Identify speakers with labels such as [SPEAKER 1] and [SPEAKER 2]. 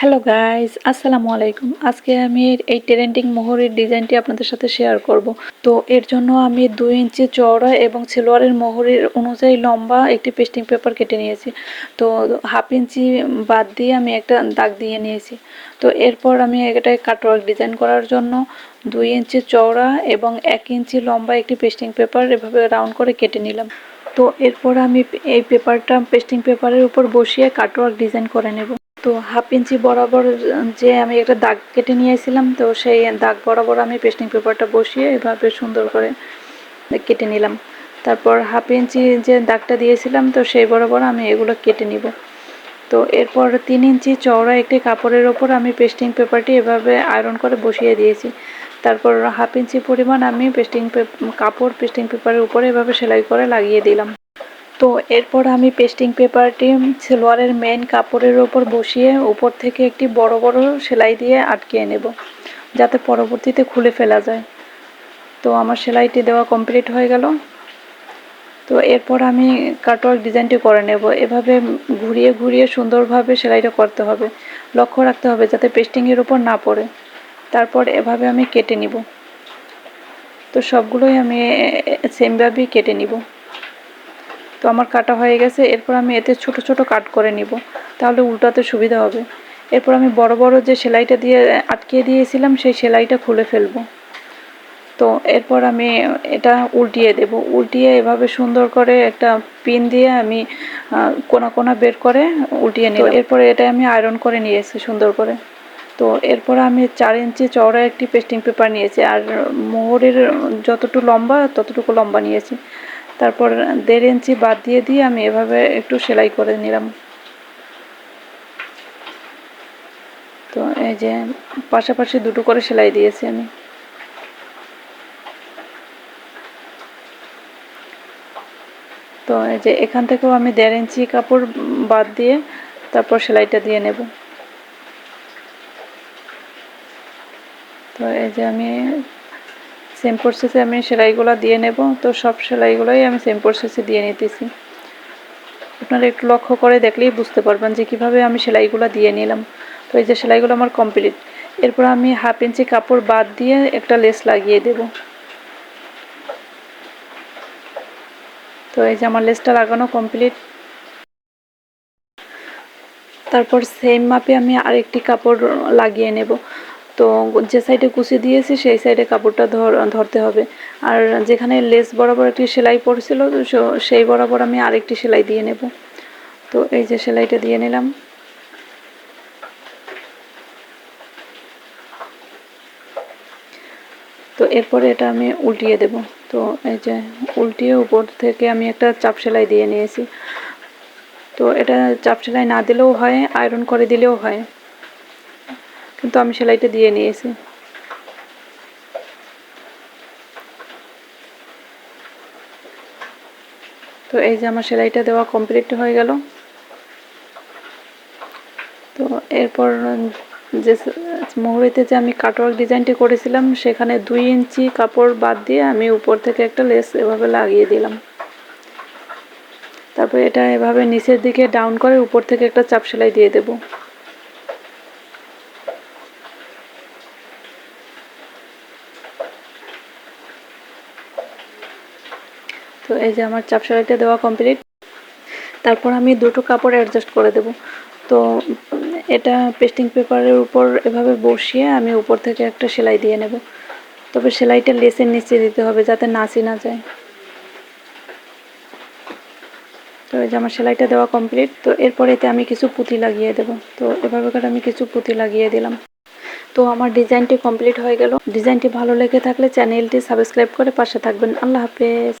[SPEAKER 1] Hello guys আসসালামু আলাইকুম আজকে আমি এই ট্রেন্ডিং মোহরের ডিজাইনটি আপনাদের সাথে শেয়ার করব। তো এর জন্য আমি দুই ইঞ্চি চওড়া এবং সিলোয়ারের মোহরের অনুযায়ী লম্বা একটি পেস্টিং পেপার কেটে নিয়েছি। তো হাফ ইঞ্চি বাদ দিয়ে আমি একটা দাগ দিয়ে নিয়েছি। তো এরপর আমি এটায় কাটওয়ার্ক ডিজাইন করার জন্য দুই ইঞ্চি চওড়া এবং এক ইঞ্চি লম্বা একটি পেস্টিং পেপার এভাবে রাউন্ড করে কেটে নিলাম। তো এরপর আমি এই পেপারটা পেস্টিং পেপারের উপর বসিয়ে কাটওয়ার্ক ডিজাইন করে নেব। তো হাফ ইঞ্চি বরাবর, যে আমি একটা দাগ কেটে নিয়েছিলাম, তো সেই দাগ বরাবর আমি পেস্টিং পেপারটা বসিয়ে এভাবে সুন্দর করে কেটে নিলাম। তারপর হাফ ইঞ্চি যে দাগটা দিয়েছিলাম, তো সেই বরাবর আমি এগুলো কেটে নিব। তো এরপর তিন ইঞ্চি চওড়া একটি কাপড়ের ওপর আমি পেস্টিং পেপারটি এভাবে আয়রন করে বসিয়ে দিয়েছি। তারপর হাফ ইঞ্চি পরিমাণ আমি পেস্টিং কাপড় পেস্টিং পেপারের উপরে এভাবে সেলাই করে লাগিয়ে দিলাম। তো এরপর আমি পেস্টিং পেপারটি সেলোয়ারের মেন কাপড়ের ওপর বসিয়ে উপর থেকে একটি বড় বড় সেলাই দিয়ে আটকিয়ে নেব, যাতে পরবর্তীতে খুলে ফেলা যায়। তো আমার সেলাইটি দেওয়া কমপ্লিট হয়ে গেল। তো এরপর আমি কাটওয়ার্ক ডিজাইনটি করে নেব। এভাবে ঘুরিয়ে ঘুরিয়ে সুন্দরভাবে সেলাইটা করতে হবে। লক্ষ্য রাখতে হবে যাতে পেস্টিংয়ের উপর না পড়ে। তারপর এভাবে আমি কেটে নিব। তো সবগুলোই আমি সেমভাবেই কেটে নিব। তো আমার কাটা হয়ে গেছে, এরপর আমি এতে ছোট ছোট কাট করে নিব, তাহলে উল্টাতে সুবিধা হবে। এরপর আমি বড় বড় যে সেলাইটা দিয়ে আটকিয়ে দিয়েছিলাম, সেই সেলাইটা খুলে ফেলব। তো এরপর আমি এটা উল্টিয়ে দেব। উল্টিয়ে এভাবে সুন্দর করে একটা পিন দিয়ে আমি কোনা কোনা বের করে উল্টিয়ে নিই এরপরে এটা আমি আয়রন করে নিয়েছি সুন্দর করে। তো এরপর আমি চার ইঞ্চি চওড়া একটি পেস্টিং পেপার নিয়েছি, আর মোহরের যতটুকু লম্বা, ততটুকু লম্বা নিয়েছি। তারপর দেড় ইঞ্চি বাদ দিয়ে দিয়ে আমি এভাবে একটু সেলাই করে নিলাম। তো এই যে পাশাপাশি দুটো করে সেলাই দিয়েছি আমি। তো এই যে এখান থেকেও আমি দেড় ইঞ্চি কাপড় বাদ দিয়ে তারপর সেলাইটা দিয়ে নেব। তো এই যে আমি সেম প্রসেসে আমি সেলাইগুলো দিয়ে নেব। তো সব সেলাইগুলোই আমি সেম প্রসেসে দিয়ে নিতেছি। আপনারা একটু লক্ষ্য করে দেখলেই বুঝতে পারবেন যে কীভাবে আমি সেলাইগুলো দিয়ে নিলাম। তো এই যে সেলাইগুলো আমার কমপ্লিট এরপর আমি হাফ ইঞ্চি কাপড় বাদ দিয়ে একটা লেস লাগিয়ে দেব। তো এই যে আমার লেসটা লাগানো কমপ্লিট তারপর সেম মাপে আমি আরেকটি কাপড় লাগিয়ে নেব। তো যে সাইডে কুচি দিয়েছি, সেই সাইডে কাপড়টা ধর, ধরতে হবে। আর যেখানে লেস বরাবর একটি সেলাই পড়ছিল সেই বরাবর আমি আরেকটি সেলাই দিয়ে নেব। তো এই যে সেলাইটা দিয়ে নিলাম। তো এরপরে এটা আমি উল্টিয়ে দেব। তো এই যে উল্টিয়ে উপর থেকে আমি একটা চাপ সেলাই দিয়ে নিয়েছি। তো এটা চাপ সেলাই না দিলেও হয় আয়রন করে দিলেও হয়। কিন্তু আমি সেলাইটা দিয়ে নিয়েছি। তো এই যে আমার সেলাইটা দেওয়া কমপ্লিট হয়ে গেল। তো এরপর যে মোহরিতে যে আমি কাটওয়ার্ক ডিজাইনটি করেছিলাম, সেখানে দুই ইঞ্চি কাপড় বাদ দিয়ে আমি উপর থেকে একটা লেস এভাবে লাগিয়ে দিলাম। তারপর এটা এভাবে নিচের দিকে ডাউন করে উপর থেকে একটা চাপ সেলাই দিয়ে দেবো। তো এই যে আমার চাপ সেলাইটা দেওয়া কমপ্লিট তারপর আমি দুটো কাপড় অ্যাডজাস্ট করে দেব। তো এটা পেস্টিং পেপারের উপর এভাবে বসিয়ে আমি উপর থেকে একটা সেলাই দিয়ে নেব। তবে সেলাইটা লেসের নিচে দিতে হবে যাতে নাচি না যায়। তো এই যে আমার সেলাইটা দেওয়া কমপ্লিট তো এরপরে এতে আমি কিছু পুঁতি লাগিয়ে দেব। তো এভাবে করে আমি কিছু পুঁতি লাগিয়ে দিলাম। তো আমার ডিজাইনটি কমপ্লিট হয়ে গেল। ডিজাইনটি ভালো লেগে থাকলে চ্যানেলটি সাবস্ক্রাইব করে পাশে থাকবেন। আল্লাহ হাফেজ।